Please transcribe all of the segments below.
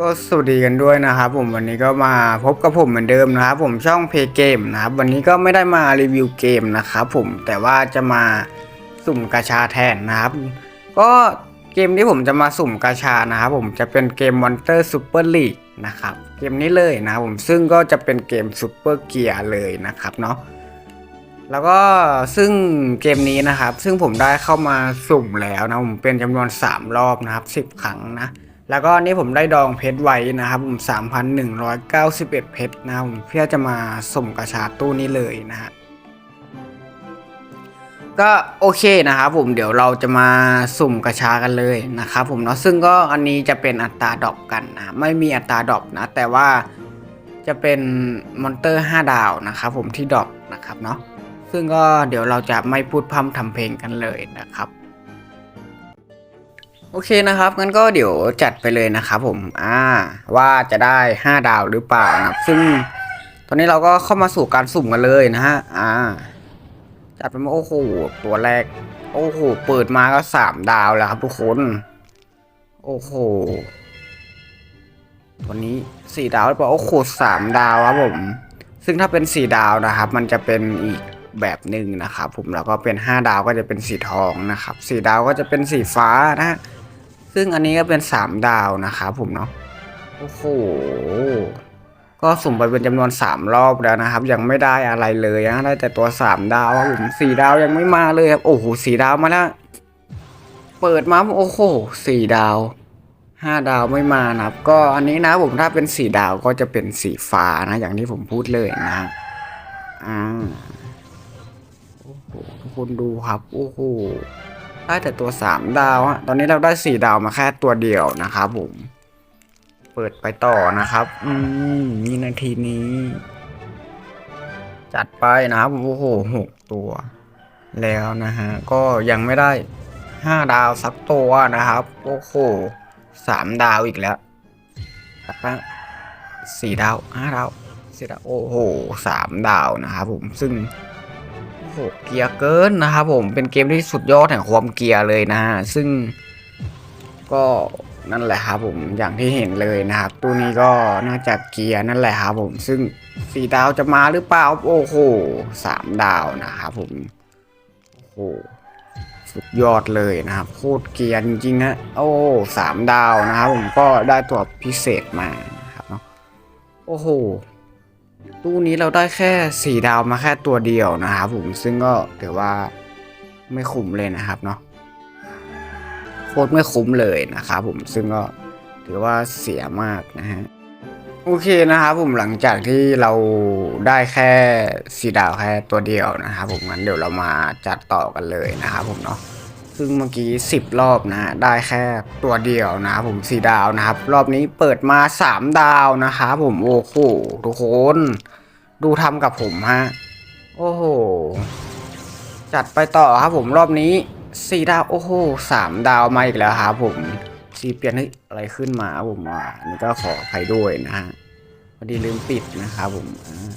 ก็สวัสดีกันด้วยนะครับผมวันนี้ก็มาพบกับผมเหมือนเดิมนะครับผมช่องเพย์เกมนะครับวันนี้ก็ไม่ได้มารีวิวเกมนะครับผมแต่ว่าจะมาสุ่มกาชาแทนนะครับ ก็เกมที่ผมจะมาสุ่มกาชานะครับผมจะเป็นเกม Monster Super League นะครับเกมนี้เลยนะครับผมซึ่งก็จะเป็นเกมซูเปอร์เกียร์เลยนะครับเนาะแล้วก็ซึ่งเกมนี้นะครับ ซึ่งผมได้เข้ามาสุ่มแล้วนะผมเป็นจำนวน 3 รอบนะครับ 10 ครั้งนะ แล้วก็นี่ผมได้ดองเพชรไว้นะครับผม 3,191 เพชรนะครับผมเพื่อจะมาสุ่มกระชาตู้นี้เลยนะฮะก็โอเคนะครับผมเดี๋ยวเราจะมาสุ่มกระชากันเลยนะครับผมเนาะซึ่งก็อันนี้จะเป็นอัตราดอปกันนะไม่มีอัตราดอปนะ แต่ว่าจะเป็นมอนเตอร์ 5 ดาวนะครับผมที่ดอปนะครับเนาะซึ่งก็เดี๋ยวเราจะไม่พูดพร่ำทำเพลงกันเลยนะครับ โอเคนะครับงั้นก็เดี๋ยวจัดไปเลยนะครับผมอ่าว่าจะได้ 5 ดาวหรือเปล่านะครับซึ่งตอนนี้เราก็เข้ามาสู่การสุ่มกันเลยนะฮะอ่าจัดไปมาโอ้โหตัวแรก โอ้โหเปิดมาก็3ดาวแล้วครับทุกคน โอ้โหตัวนี้4ดาวหรือเปล่าโอ้โห3ดาวครับผม ซึ่งถ้าเป็น4ดาวนะครับ มันจะเป็นอีกแบบหนึ่งนะครับผมแล้วก็เป็น 5 ดาวก็จะเป็นสีทองนะครับ4ดาวก็จะเป็นสีฟ้านะฮะ ซึ่งอันนี้ก็เป็น 3 ดาวนะครับผมเนาะโอ้โหก็สุ่มไปเป็นจำนวน 3 รอบแล้วนะครับ ยังไม่ได้อะไรเลยนะได้แต่ตัว 3 ดาวครับผมสี่ดาวยังไม่มาเลยครับโอ้โหสีดาวมาแล้วเปิดมาโอ้โหสี่ดาวห้าดาวไม่มานะครับ ก็อันนี้นะผมถ้าเป็นสีดาวก็จะเป็นสีฟ้านะ อย่างที่ผมพูดเลยนะอ่าโอ้โหทุกคนดูครับ โอ้โห ได้แต่ตัวสามดาวฮะตอนนี้เราได้สี่ดาวมาแค่ตัวเดียวนะครับผม เปิดไปต่อนะครับ อืมนี่นาทีนี้ จัดไปนะครับโอ้โหหกตัว แล้วนะฮะ ก็ยังไม่ได้ห้าดาวสักตัวนะครับ โอ้โหสามดาวอีกแล้วจัดไปสี่ดาวห้าดาวสี่ดาว โอ้โหสามดาวนะครับผมซึ่ง หเกียร์เกินนะครับผมเป็นเกมที่สุดยอดแห่งความเกียร์เลยนะฮะซึ่งก็นั่นแหละครับผมอย่างที่เห็นเลยนะครับตัวนี้ก็น่าจะเกียร์นั่นแหละครับผมซึ่งสี่ดาวจะมาหรือเปล่าโอ้โหสามดาวนะครับผมโอ้โหสุดยอดเลยนะครับโคตรเกียร์จริงฮะโอ้สามดาวนะครับผมก็ได้ตัวพิเศษมานะครับเนาะโอ้โห ตู้นี้เราได้แค่สี่ดาวมาแค่ตัวเดียวนะครับผมซึ่งก็ถือว่าไม่คุ้มเลยนะครับเนาะโคตรไม่คุ้มเลยนะครับผมซึ่งก็ถือว่าเสียมากนะฮะโอเคนะครับผมหลังจากที่เราได้แค่สี่ดาวแค่ตัวเดียวนะครับผมงั้นเดี๋ยวเรามาจัดต่อกันเลยนะครับผมเนาะ ซึ่งเมื่อกี้สิบรอบนะ ได้แค่ตัวเดียวนะผมสี่ดาวนะครับ รอบนี้เปิดมาสามดาวนะครับผมโอ้โหทุกคน ดูทำกับผมฮะ โอ้โห จัดไปต่อครับผมรอบนี้สี่ดาวโอ้โหสามดาวมาอีกแล้วครับผมสีเปลี่ยนเฮ้ยอะไรขึ้นมาผมอ่านนี่ก็ขออภัยด้วยนะฮะพอดีลืมปิดนะครับผมอ่า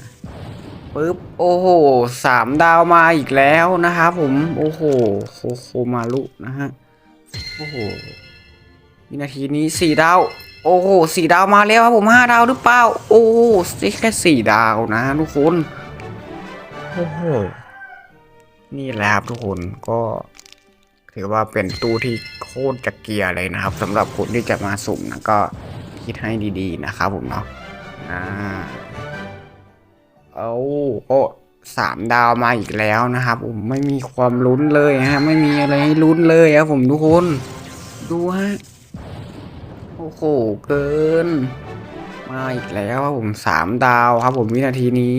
ปึ๊บ โอ้โหสามดาวมาอีกแล้วนะครับผม โอ้โห โคโคมารุนะฮะ โอ้โหวินาทีนี้สี่ดาว โอ้โหสี่ดาวมาแล้วครับผมห้าดาวหรือเปล่า โอ้โหแค่สี่ดาวนะทุกคน โอ้โห นี่แหละครับทุกคนก็ ถือว่าเป็นตู้ที่โคตรจะเกียร์เลยนะครับสำหรับคนที่จะมาสุ่มนะก็คิดให้ดีๆนะครับผมเนาะ อ่า เอาโอ้สามดาวมาอีกแล้วนะครับ ผมไม่มีความลุ้นเลยฮะ ไม่มีอะไรให้ลุ้นเลยครับผมทุกคน ดูฮะโอ้โหเกิน มาอีกแล้วครับผมสามดาวครับ ผมวินาทีนี้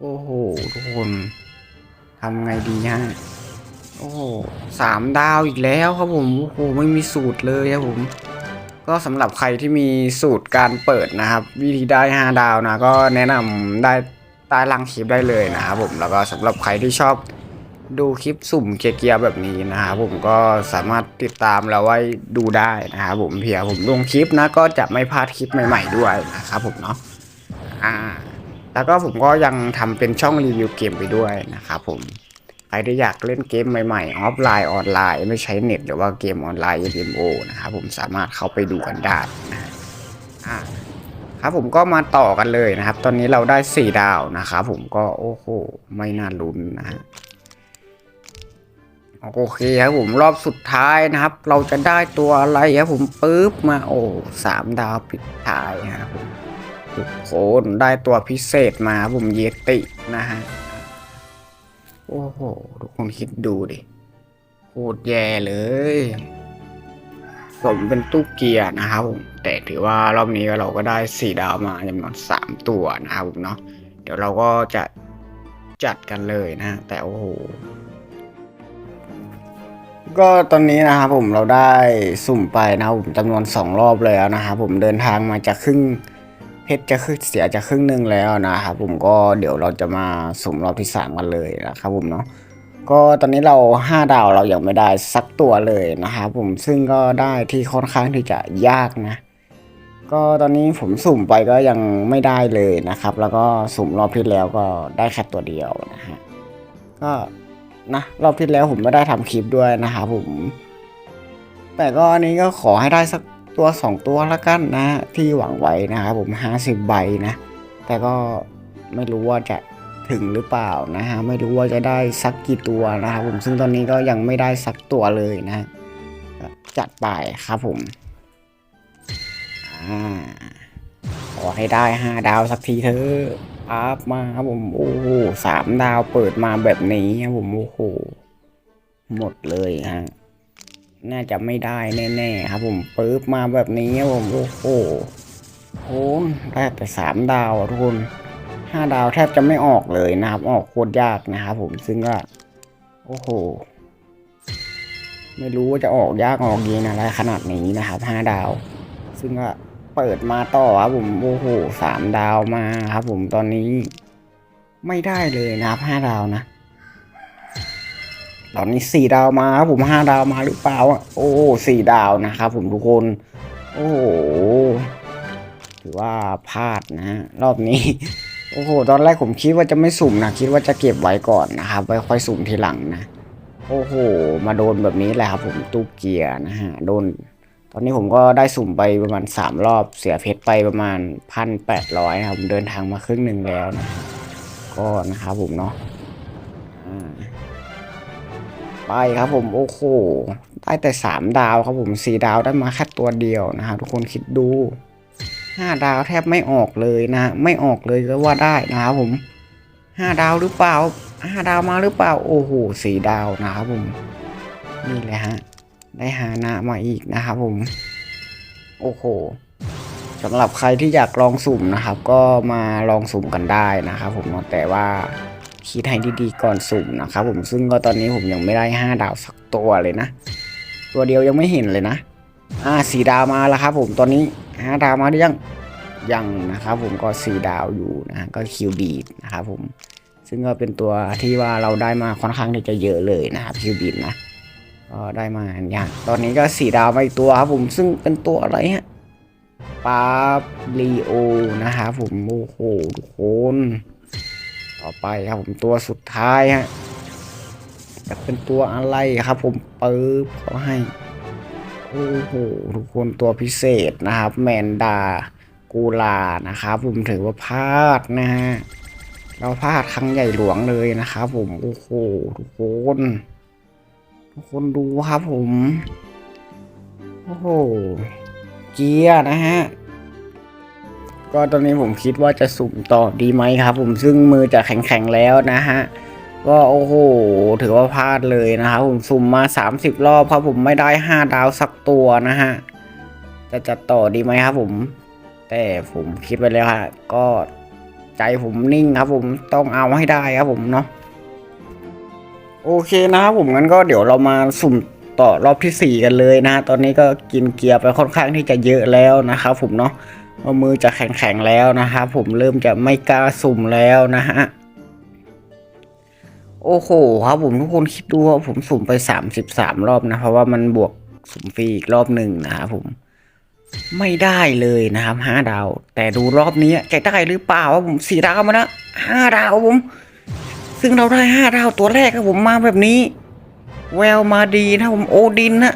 โอ้โหทุกคนทำไงดีฮะโอ้โหสามดาวอีกแล้วครับผมโอ้โหไม่มีสูตรเลยครับผมก็สำหรับใครที่มีสูตรการเปิดนะครับ วิธีได้ 5 ดาวนะก็แนะนำได้ ใต้ล่างคลิปได้เลยนะครับผมแล้วก็สำหรับใครที่ชอบดูคลิปสุ่มเกียร์แบบนี้นะครับผมก็สามารถติดตามเราไว้ดูได้นะครับผมเพียผมลงคลิปนะก็จะไม่พลาดคลิปใหม่ ๆด้วยนะครับผมเนาะอ่าแล้วก็ผมก็ยังทำเป็นช่องรีวิวเกมไปด้วยนะครับผมใครที่อยากเล่นเกมใหม่ๆออฟไลน์ออนไลน์ ไม่ใช้เน็ตหรือว่าเกมออนไลน์ MMO นะครับผมสามารถเข้าไปดูกันได้นะอะ ครับผมก็มาต่อกันเลยนะครับ ตอนนี้เราได้สี่ดาวนะครับผมก็โอ้โหไม่น่าลุ้นนะฮะโอเคครับผมรอบสุดท้ายนะครับ เราจะได้ตัวอะไรครับผมปึ๊บมาโอ้สามดาวปิดท้ายครับผมทุกคนได้ตัวพิเศษมาครับผมเยตินะฮะโอ้โหทุกคนคิดดูดิโคตรแย่เลย สมเป็นตู้เกียร์นะครับผมแต่ถือว่ารอบนี้เราก็ได้สี่ดาวมาจำนวนสามตัวนะครับผมเนาะเดี๋ยวเราก็จะจัดกันเลยนะ แต่โอ้โหก็ตอนนี้นะครับผมเราได้สุ่มไปนะครับผมจำนวนสองรอบแล้วนะครับผมเดินทางมาจากครึ่งเพชรจะครึ่งเสียจากครึ่งหนึ่งแล้วนะครับผมก็เดี๋ยวเราจะมาสุ่มรอบที่สามกันเลยนะครับผมเนาะ ก็ตอนนี้เรา 5 ดาวเรายังไม่ได้สักตัวเลยนะครับผมซึ่งก็ได้ที่ค่อนข้างที่จะยากนะ ก็ตอนนี้ผมสุ่มไปก็ยังไม่ได้เลยนะครับ แล้วก็สุ่มรอบที่แล้วก็ได้แค่ตัวเดียวนะฮะก็นะรอบที่แล้วผมไม่ได้ทำคลิปด้วยนะครับผม แต่ก็อันนี้ก็ขอให้ได้สักตัวสองตัวละกันนะ ที่หวังไว้นะครับผม 50 ใบนะ แต่ก็ไม่รู้ว่าจะ ถึงหรือเปล่านะฮะไม่รู้ว่าจะได้สักกี่ตัวนะครับผมซึ่งตอนนี้ก็ยังไม่ได้สักตัวเลยนะจัดไปครับผมอ่าขอให้ได้ห้าดาวสักทีเถอะอัพมาครับผมโอ้โหสามดาวเปิดมาแบบนี้ครับผมโอ้โหหมดเลยฮะน่าจะไม่ได้แน่ๆครับผมปึ๊บมาแบบนี้ครับผมโอ้โหโอ้ได้แต่สามดาวทุกคน ห้าดาวแทบจะไม่ออกเลยนะครับ ออกโคตรยากนะครับผมซึ่งก็ โอ้โห ไม่รู้ว่าจะออกยากออกเย็นอะไรขนาดนี้นะครับห้าดาว ซึ่งก็เปิดมาต่อครับผมโอ้โหสามดาวมาครับผมตอนนี้ ไม่ได้เลยนะครับห้าดาวนะ ตอนนี้สี่ดาวมาครับผมห้าดาวมาหรือเปล่าอะโอ้สี่ดาวนะครับผมทุกคน โอ้โหถือว่าพลาดนะรอบนี้ โอ้โห ตอนแรกผมคิดว่าจะไม่สุ่มนะ คิดว่าจะเก็บไว้ก่อนนะครับ ไว้ค่อยสุ่มทีหลังนะ โอ้โห มาโดนแบบนี้แหละครับผมตู้เกียร์นะฮะ โดน ตอนนี้ผมก็ได้สุ่มไปประมาณสามรอบ เสียเพชรไปประมาณพันแปดร้อยนะครับผมเดินทางมาครึ่งหนึ่งแล้วนะ ก็นะครับผมเนาะไปครับผม โอ้โห ได้แต่สามดาวครับผมสี่ดาวได้มาแค่ตัวเดียวนะครับทุกคนคิดดู ห้าดาวแทบไม่ออกเลยนะ ไม่ออกเลยก็ว่าได้นะครับผมห้าดาวหรือเปล่าห้าดาวมาหรือเปล่าโอ้โหสี่ดาวนะครับผมนี่แหละฮะได้ฮานะมาอีกนะครับผม โอ้โหสำหรับใครที่อยากลองสุ่มนะครับ ก็มาลองสุ่มกันได้นะครับผมแต่ว่าคิดให้ดีๆก่อนสุ่มนะครับผมซึ่งก็ตอนนี้ผมยังไม่ได้ห้าดาวสักตัวเลยนะ ตัวเดียวยังไม่เห็นเลยนะอ่าสีดาวมาแล้วครับผมตอนนี้ ห้าดาวมาหรือยังยังนะครับผมก็สีดาวอยู่นะก็คิวบีดนะครับผมซึ่งก็เป็นตัวที่ว่าเราได้มาค่อนข้างที่จะเยอะเลยนะครับคิวบีดนะก็ได้มาอย่างตอนนี้ก็สีดาวมาอีกตัวครับผมซึ่งเป็นตัวอะไรฮะปาบลีโอนะครับผมโอ้โหทุกคนต่อไปครับผมตัวสุดท้ายฮะจะเป็นตัวอะไรครับผมเปิบเขาให้ โอ้โหทุกคนตัวพิเศษนะครับ แมนดากูลานะครับผมถือว่าพลาดนะฮะเราพลาดครั้งใหญ่หลวงเลยนะครับผมโอ้โหทุกคนทุกคนดูครับผมโอ้โหเกียร์นะฮะก็ตอนนี้ผมคิดว่าจะสุ่มต่อดีไหมครับ ผมซึ่งมือจะแข็งๆแล้วนะฮะ ก็โอ้โห ถือว่าพลาดเลยนะครับผมสุ่มมา 30 รอบครับผมไม่ได้ 5 ดาวสักตัวนะฮะ จะจัดต่อดีไหมครับผม แต่ผมคิดไปแล้วฮะ ก็ใจผมนิ่งครับผมต้องเอาให้ได้ครับผมเนาะโอเคนะครับผมงั้นก็เดี๋ยวเรามาสุ่มต่อรอบที่ 4 กันเลยนะฮะตอนนี้ก็กินเกียร์ไปค่อนข้างที่จะเยอะแล้วนะครับผมเนาะมือจะแข็งๆแล้วนะครับผมเริ่มจะไม่กล้าสุ่มแล้วนะฮะ โอ้โหครับผมทุกคนคิดดูว่าผมสุ่มไปสามสิบสามรอบนะ เพราะว่ามันบวกสุ่มฟรีอีกรอบหนึ่งนะครับผม ไม่ได้เลยนะครับห้าดาว แต่ดูรอบนี้จะได้หรือเปล่าว่าผมสี่ดาวมานะห้าดาวผม ซึ่งเราได้ห้าดาวตัวแรกครับผมมาแบบนี้ แววมาดีนะผมโอดินนะ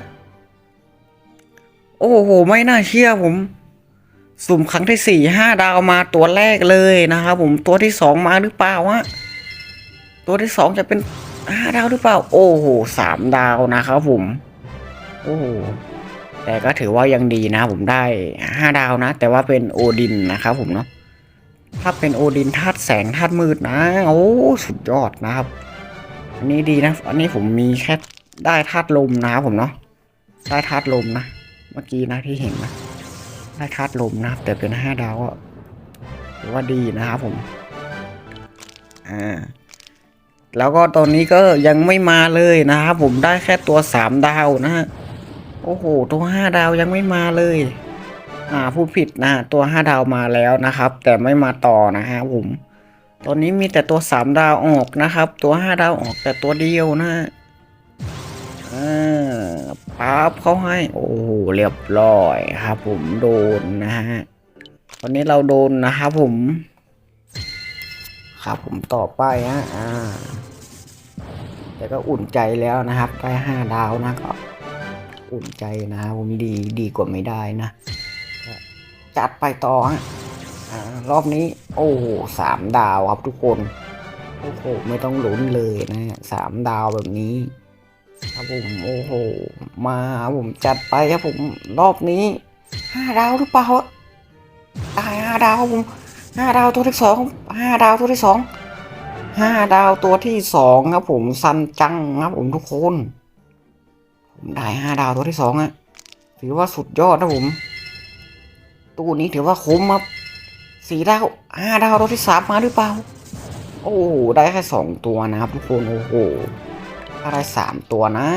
โอ้โห ไม่น่าเชื่อผม สุ่มครั้งที่สี่ห้าดาวมาตัวแรกเลยนะครับผมตัวที่สองมาหรือเปล่าวะ ตัวที่สองจะเป็นห้าดาวหรือเปล่า โอ้โหสามดาวนะครับผม โอ้โหแต่ก็ถือว่ายังดีนะ ผมได้ห้าดาวนะ แต่ว่าเป็นโอดินนะครับผมเนาะถ้าเป็นโอดินธาตุแสงธาตุมืดนะ โอ้สุดยอดนะครับ อันนี้ดีนะ อันนี้ผมมีแค่ได้ธาตุลมนะครับผมเนาะได้ธาตุลมนะ เมื่อกี้นะที่เห็นนะได้ธาตุลมนะครับ แต่เป็นห้าดาวก็ถือว่าดีนะครับผม อ่า แล้วก็ตอนนี้ก็ยังไม่มาเลยนะครับผมได้แค่ตัวสามดาวนะฮะโอ้โหตัวห้าดาวยังไม่มาเลย อ่าผู้ผิดนะตัวห้าดาวมาแล้วนะครับ แต่ไม่มาต่อนะฮะผม ตอนนี้มีแต่ตัวสามดาวออกนะครับ ตัวห้าดาวออกแต่ตัวเดียวนะฮะอ่าปั๊บเขาให้ โอ้โหเรียบร้อยครับ ผมโดนนะฮะตอนนี้เราโดนนะครับผม ครับผมต่อไปฮะอ่าแต่ก็อุ่นใจแล้วนะครับได้ห้าดาวนะก็อุ่นใจนะผมดีดีกว่าไม่ได้นะจัดไปต่อฮะรอบนี้ โอ้โหสามดาวครับทุกคนโอ้โหไม่ต้องลุ้นเลยนะฮะสามดาวแบบนี้ ครับผมโอ้โหมาผมจัดไปครับผมรอบนี้ห้าดาวหรือเปล่าได้ห้าดาวครับผม ห้าดาวตัวที่สองห้าดาวตัวที่สองห้าดาวตัวที่สองครับผมซันจังครับผมทุกคน ผมได้ห้าดาวตัวที่สองอะถือว่าสุดยอดนะผม ตู้นี้ถือว่าคุ้มครับสี่ดาวห้าดาวตัวที่สามมาหรือเปล่า โอ้โหได้แค่สองตัวนะครับทุกคนโอ้โหอะไรสามตัวนะ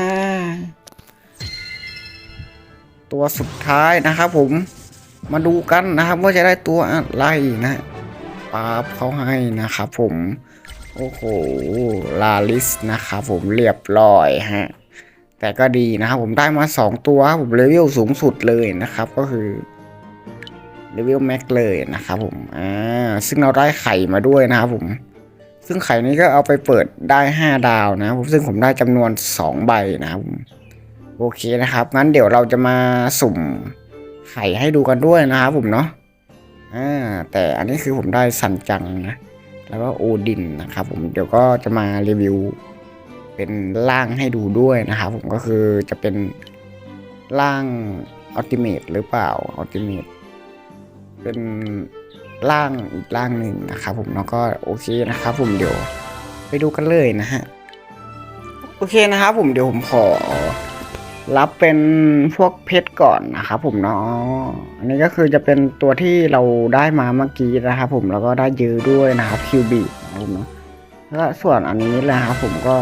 ตัวสุดท้ายนะครับผมมาดูกันนะครับว่าจะได้ตัวอะไรนะ ป๊าบเขาให้นะครับผมโอ้โหลาลิสนะครับผมเรียบร้อยฮะแต่ก็ดีนะครับผมได้มาสองตัวครับผมเลเวลสูงสุดเลยนะครับก็คือเลเวลแม็กเลยนะครับผมอ่าซึ่งเราได้ไข่มาด้วยนะครับผม ซึ่งไข่นี้ก็เอาไปเปิดได้ 5 ดาวนะครับผมซึ่งผมได้จำนวน 2 ใบนะครับผมโอเคนะครับงั้นเดี๋ยวเราจะมาสุ่มไข่ให้ดูกันด้วยนะครับผมเนาะ อ่าแต่อันนี้คือผมได้สันจังนะ แล้วก็โอดินนะครับผมเดี๋ยวก็จะมารีวิว เป็นร่างให้ดูด้วยนะครับผมก็คือจะเป็นร่างอัลติเม e หรือเปล่าอัลติเม e เป็นร่างอีกร่างหนึ่งนะครับผมแล้วก็โอเคนะครับผมเดี๋ยวไปดูกันเลยนะฮะโอเคนะครับผมเดี๋ยวผมขอ รับเป็นพวกเพชรก่อนนะครับผมเนาะอันนี้ก็คือจะเป็นตัวที่เราได้มาเมื่อกี้นะครับผมแล้วก็ได้เยอด้วยนะครับคิวบีนะครับผมเนาะแล้วส่วนอันนี้นะครับผมก็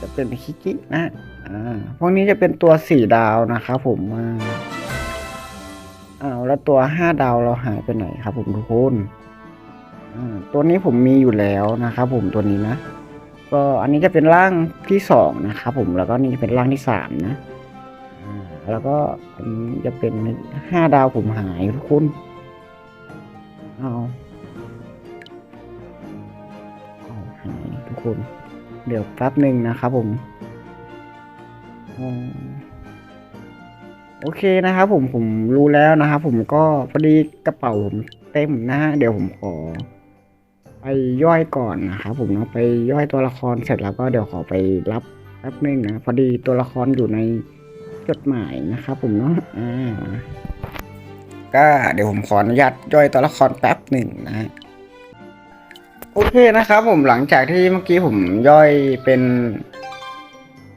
จะเป็นคิกินะอ่าพวกนี้จะเป็นตัวสี่ดาวนะครับผมอ่าอ้าวแล้วตัวห้าดาวเราหายไปไหนครับ ผมทุกคนอ่าตัวนี้ผมมีอยู่แล้วนะครับผมตัวนี้นะ ก็อันนี้จะเป็นร่างที่สองนะครับผมแล้วก็นี่จะเป็นร่างที่สามนะ แล้วก็อันนี้จะเป็นห้าดาวผมหายทุกคน เอาเอาหายทุกคน เดี๋ยวแป๊บหนึ่งนะครับผมโอเคนะครับผมผมรู้แล้วนะครับผมก็พอดีกระเป๋าผมเต็มนะฮะเดี๋ยวผมขอ ไปย่อยก่อนนะครับผมเนาะไปย่อยตัวละครเสร็จแล้วก็เดี๋ยวขอไปรับแป๊บหนึงนะพอดีตัวละครอยู่ใน จดหมายนะครับผมเนาะอ่าก็เดี๋ยวผมขออนุญาตย่อยตัวละครแป๊บหนึ่งนะ โอเคนะครับผมหลังจากที่เมื่อกี้ผมย่อยเป็น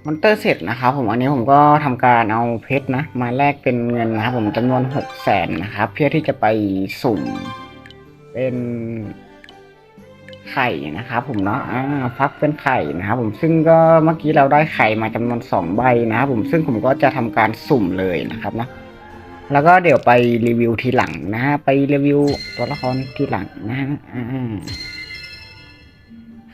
มอนเตอร์เสร็จนะครับผมอันนี้ผมก็ทำการเอาเพชรนะ มาแลกเป็นเงินนะครับผมจำนวนหกแสนนะครับ เพื่อที่จะไปสุ่มเป็น ไข่นะครับผมเนาะอ่าฟักเป็นไข่นะครับผมซึ่งก็เมื่อกี้เราได้ไข่มาจำนวนสองใบนะครับผมซึ่งผมก็จะทำการสุ่มเลยนะครับนะแล้วก็เดี๋ยวไปรีวิวทีหลังนะฮะไปรีวิวตัวละครทีหลังนะฮะ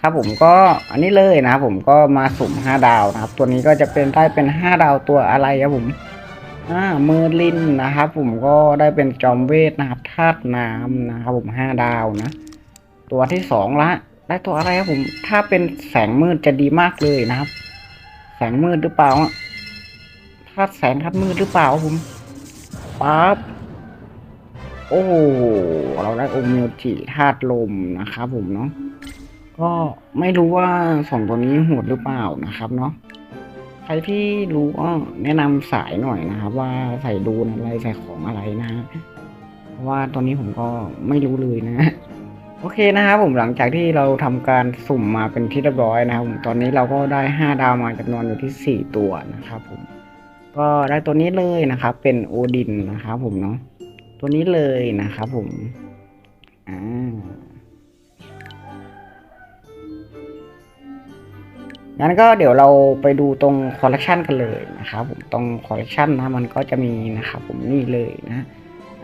ครับผมก็อันนี้เลยนะครับผมก็มาสุ่มห้าดาวนะครับ ตัวนี้ก็จะเป็นได้เป็นห้าดาวตัวอะไรครับผมอ่าเมอร์ลินนะครับผมก็ได้เป็นจอมเวทนะครับธาตุน้ำนะครับผมห้าดาวนะ ตัวที่สองละได้ตัวอะไรครับผม ถ้าเป็นแสงมืดจะดีมากเลยนะครับ แสงมืดหรือเปล่าอะธาแสงธาตุมืดหรือเปล่าครับผมปั๊บโอ้เราได้โอมิโอจิธาตุลมนะครับผมเนาะก็ไม่รู้ว่าสองตัวนี้โหดหรือเปล่านะครับเนาะใครที่รู้ก็แนะนำสายหน่อยนะครับ ว่าใส่ดูนอะไรใส่ของอะไรนะเพราะว่าตัวนี้ผมก็ไม่รู้เลยนะ โอเคนะครับผมหลังจากที่เราทำการสุ่มมาเป็นที่เรียบร้อยนะครับผมตอนนี้เราก็ได้ห้าดาวมาจำนวนอยู่ที่สี่ตัวนะครับผมก็ได้ตัวนี้เลยนะครับ เป็นโอดินนะครับผมเนาะตัวนี้เลยนะครับผมอ่างั้นก็เดี๋ยวเราไปดูตรงคอลเลกชันกันเลยนะครับผมตรงคอลเลกชันนะมันก็จะมีนะครับผมนี่เลยนะ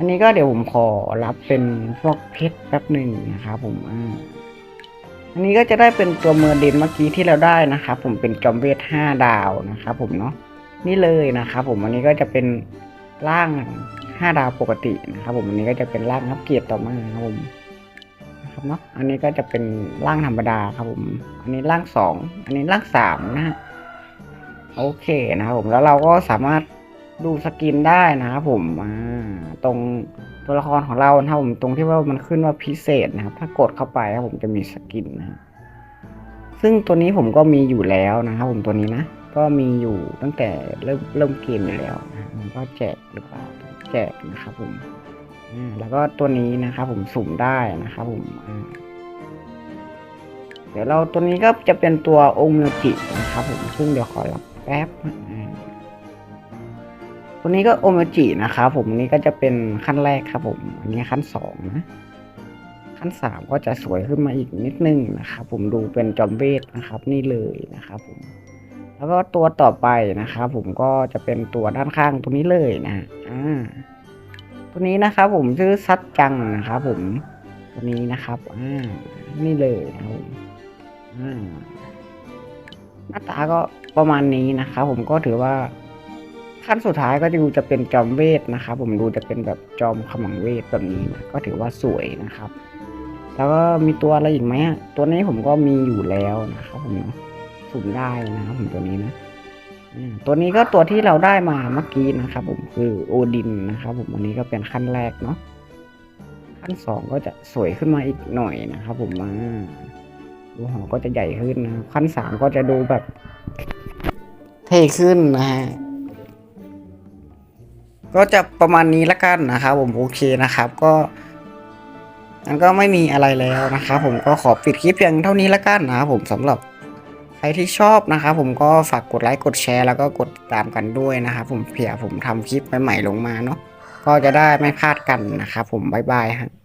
อันนี้ก็เดี๋ยวผมขอรับเป็นพวกเพชรแป๊บหนึ่งนะครับผมอ่าอันนี้ก็จะได้เป็นตัวเมอร์เดนเมื่อกี้ที่เราได้นะครับผมเป็นจอมเวทห้าดาวนะครับผมเนาะนี่เลยนะครับผมอันนี้ก็จะเป็นร่างห้าดาวปกตินะครับผมอันนี้ก็จะเป็นร่างอัปเกรดต่อมาครับผมนะครับเนาะอันนี้ก็จะเป็นร่างธรรมดาครับผม อันนี้ร่างสองอันนี้ร่างสามนะฮะโอเคนะครับผมแล้วเราก็สามารถ ดูสกินได้นะครับผมอ่าตรงตัวละครของเรานะครับผมตรงที่ว่ามันขึ้นว่าพิเศษนะครับ ถ้ากดเข้าไปครับผมจะมีสกินนะซึ่งตัวนี้ผมก็มีอยู่แล้วนะครับผมตัวนี้นะ ก็มีอยู่ตั้งแต่เริ่มเริ่มเกมอยู่แล้วนะมันก็แจกหรือเปล่าแจกนะครับผมแล้วก็ตัวนี้นะครับผมสุ่มได้นะครับผมเดี๋ยวเราตัวนี้ก็จะเป็นตัวโอมิจินะครับผมซึ่งเดี๋ยวขอรับแป๊บ ตัวนี้ก็โอมจินะครับผมอันนี้ก็จะเป็นขั้นแรกครับผม อันนี้ขั้นสองนะ ขั้นสามก็จะสวยขึ้นมาอีกนิดนึงนะครับผมดูเป็นจอมเวทนะครับ นี่เลยนะครับผม แล้วก็ตัวต่อไปนะครับผมก็จะเป็นตัวด้านข้างตัวนี้เลยนะอ่าตัวนี้นะครับผมชื่อซัดจังนะครับผมตัวนี้นะครับอ่านี่เลยนะครับผมอ่าหน้าตาก็ประมาณนี้นะครับผมก็ถือว่า ขั้นสุดท้ายก็จะดูจะเป็นจอมเวทนะครับ ผมดูจะเป็นแบบจอมขมังเวทแบบนี้นะก็ถือว่าสวยนะครับ แล้วก็มีตัวอะไรอีกไหมตัวนี้ผมก็มีอยู่แล้วนะครับผมสุ่มได้นะครับผมตัวนี้นะตัวนี้ก็ตัวที่เราได้มาเมื่อกี้นะครับผมคือโอดินนะครับผมอันนี้ก็เป็นขั้นแรกเนาะขั้นสองก็จะสวยขึ้นมาอีกหน่อยนะครับผมมาดูหอก็จะใหญ่ขึ้นนะขั้นสามก็จะดูแบบเท่ขึ้นนะฮะ ก็จะประมาณนี้ละกันนะครับผมโอเคนะครับก็มันก็ไม่มีอะไรแล้วนะครับผมก็ขอปิดคลิปเพียงเท่านี้ละกันนะครับผมสำหรับใครที่ชอบนะครับผมก็ฝากกดไลค์กดแชร์แล้วก็กดติดตามกันด้วยนะครับผมเผื่อผมทำคลิปใหม่ๆลงมาเนาะก็จะได้ไม่พลาดกันนะครับผมบ๊ายบายฮะ